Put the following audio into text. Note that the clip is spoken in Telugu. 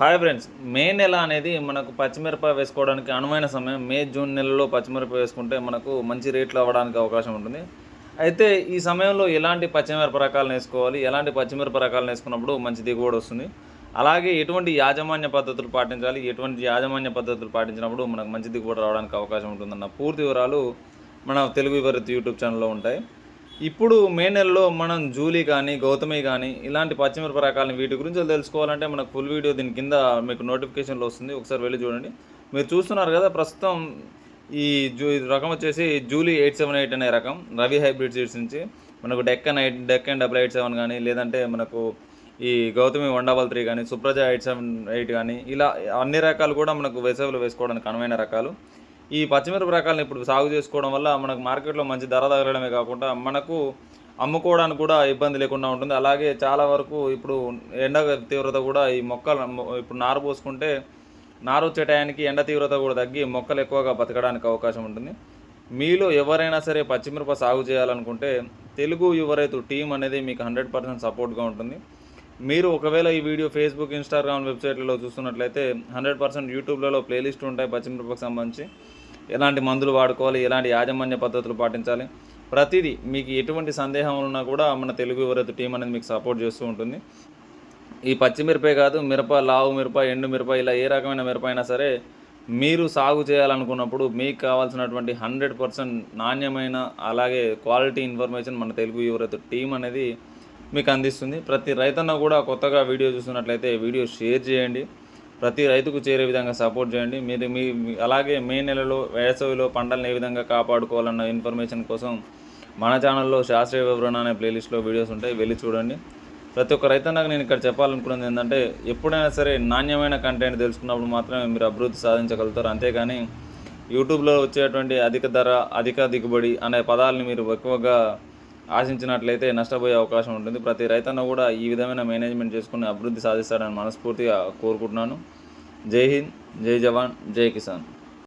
హాయ్ ఫ్రెండ్స్ మే నెల అనేది మనకు పచ్చిమిరప వేసుకోవడానికి అనువైన సమయం. మే జూన్ నెలలో పచ్చిమిరప వేసుకుంటే మనకు మంచి రేట్లు అవ్వడానికి అవకాశం ఉంటుంది. అయితే ఈ సమయంలో ఎలాంటి పచ్చిమిరప రకాలను వేసుకోవాలి? ఎలాంటి పచ్చిమిరప రకాలను వేసుకున్నప్పుడు మంచి దిగుబడి వస్తుంది? అలాగే ఎటువంటి యాజమాన్య పద్ధతులు పాటించాలి? ఎటువంటి యాజమాన్య పద్ధతులు పాటించినప్పుడు మనకు మంచి దిగుబడి రావడానికి అవకాశం ఉంటుందన్న పూర్తి వివరాలు మన తెలుగు వివరిత యూట్యూబ్ ఛానల్లో ఉంటాయి. ఇప్పుడు మే నెలలో మనం జూలీ కానీ గౌతమి కానీ ఇలాంటి పచ్చిమిరప రకాలని వీటి గురించి తెలుసుకోవాలంటే మనకు ఫుల్ వీడియో దీని కింద మీకు నోటిఫికేషన్లో వస్తుంది. ఒకసారి వెళ్ళి చూడండి. మీరు చూస్తున్నారు కదా ప్రస్తుతం ఈ జూ ఈ రకం వచ్చేసి జూలీ ఎయిట్ సెవెన్ ఎయిట్ అనే రకం రవి హైబ్రిడ్ సీడ్స్ నుంచి మనకు Deccan eight Deccan double eight seven కానీ లేదంటే మనకు ఈ గౌతమి వన్ డబల్ త్రీ కానీ సుప్రజ ఎయిట్ సెవెన్ ఎయిట్ కానీ ఇలా అన్ని రకాలు కూడా మనకు వేసవిలో వేసుకోవడానికి అనువైన రకాలు. ఈ పచ్చిమిరప రకాలను ఇప్పుడు సాగు చేసుకోవడం వల్ల మనకు మార్కెట్లో మంచి ధర తగలడమే కాకుండా మనకు అమ్ముకోవడానికి కూడా ఇబ్బంది లేకుండా ఉంటుంది. అలాగే చాలా వరకు ఇప్పుడు ఎండ తీవ్రత కూడా ఈ మొక్కలు ఇప్పుడు నారు పోసుకుంటే నారు వచ్చే టయానికి ఎండ తీవ్రత కూడా తగ్గి మొక్కలు ఎక్కువగా బతకడానికి అవకాశం ఉంటుంది. మీలో ఎవరైనా సరే పచ్చిమిరప సాగు చేయాలనుకుంటే తెలుగు యువ రైతు టీం అనేది మీకు హండ్రెడ్ పర్సెంట్ సపోర్ట్గా ఉంటుంది. మీరు ఒకవేళ ఈ వీడియో ఫేస్బుక్ ఇన్స్టాగ్రామ్ వెబ్సైట్లలో చూస్తున్నట్లయితే హండ్రెడ్ పర్సెంట్ యూట్యూబ్లలో ప్లేలిస్ట్ ఉంటాయి పచ్చిమిరపకు సంబంధించి. ఎలాంటి మందులు వాడుకోవాలి ఎలాంటి యాజమాన్య పద్ధతులు పాటించాలి ప్రతిదీ మీకు ఎటువంటి సందేహం ఉన్నా కూడా మన తెలుగు యువరైతు టీం అనేది మీకు సపోర్ట్ చేస్తూ ఉంటుంది. ఈ పచ్చిమిరపే కాదు మిరప లావు మిరప ఎండు మిరప ఇలా ఏ రకమైన మిరప అయినా సరే మీరు సాగు చేయాలనుకున్నప్పుడు మీకు కావాల్సినటువంటి హండ్రెడ్ పర్సెంట్ నాణ్యమైన అలాగే క్వాలిటీ ఇన్ఫర్మేషన్ మన తెలుగు యువరత్ టీం అనేది మీకు అందిస్తుంది. ప్రతి రైతన్న కూడా కొత్తగా వీడియో చూస్తున్నట్లయితే వీడియో షేర్ చేయండి. ప్రతి రైతుకు చేరే విధంగా సపోర్ట్ చేయండి. మీరు మీ అలాగే మే నెలలో వేసవిలో పంటలను ఏ విధంగా కాపాడుకోవాలన్న ఇన్ఫర్మేషన్ కోసం మన ఛానల్లో శాస్త్రీయ వివరణ అనే ప్లేలిస్ట్లో వీడియోస్ ఉంటాయి. వెళ్ళి చూడండి. ప్రతి ఒక్క రైతన్నకు నేను ఇక్కడ చెప్పాలనుకున్నది ఏంటంటే ఎప్పుడైనా సరే నాణ్యమైన కంటెంట్ తెలుసుకున్నప్పుడు మాత్రమే మీరు అభివృద్ధి సాధించగలుగుతారు. అంతేగాని యూట్యూబ్లో వచ్చేటువంటి అధిక ధర అధిక దిగుబడి అనే పదాలని మీరు ఎక్కువగా ఆశించినట్లయితే నష్టపోయే అవకాశం ఉంటుంది. ప్రతి రైతన్న కూడా ఈ విధమైన మేనేజ్మెంట్ చేసుకుని అభివృద్ధి సాధిస్తాడని మనస్ఫూర్తిగా కోరుకుంటున్నాను. జై హింద్ జై జవాన్ జై కిసాన్.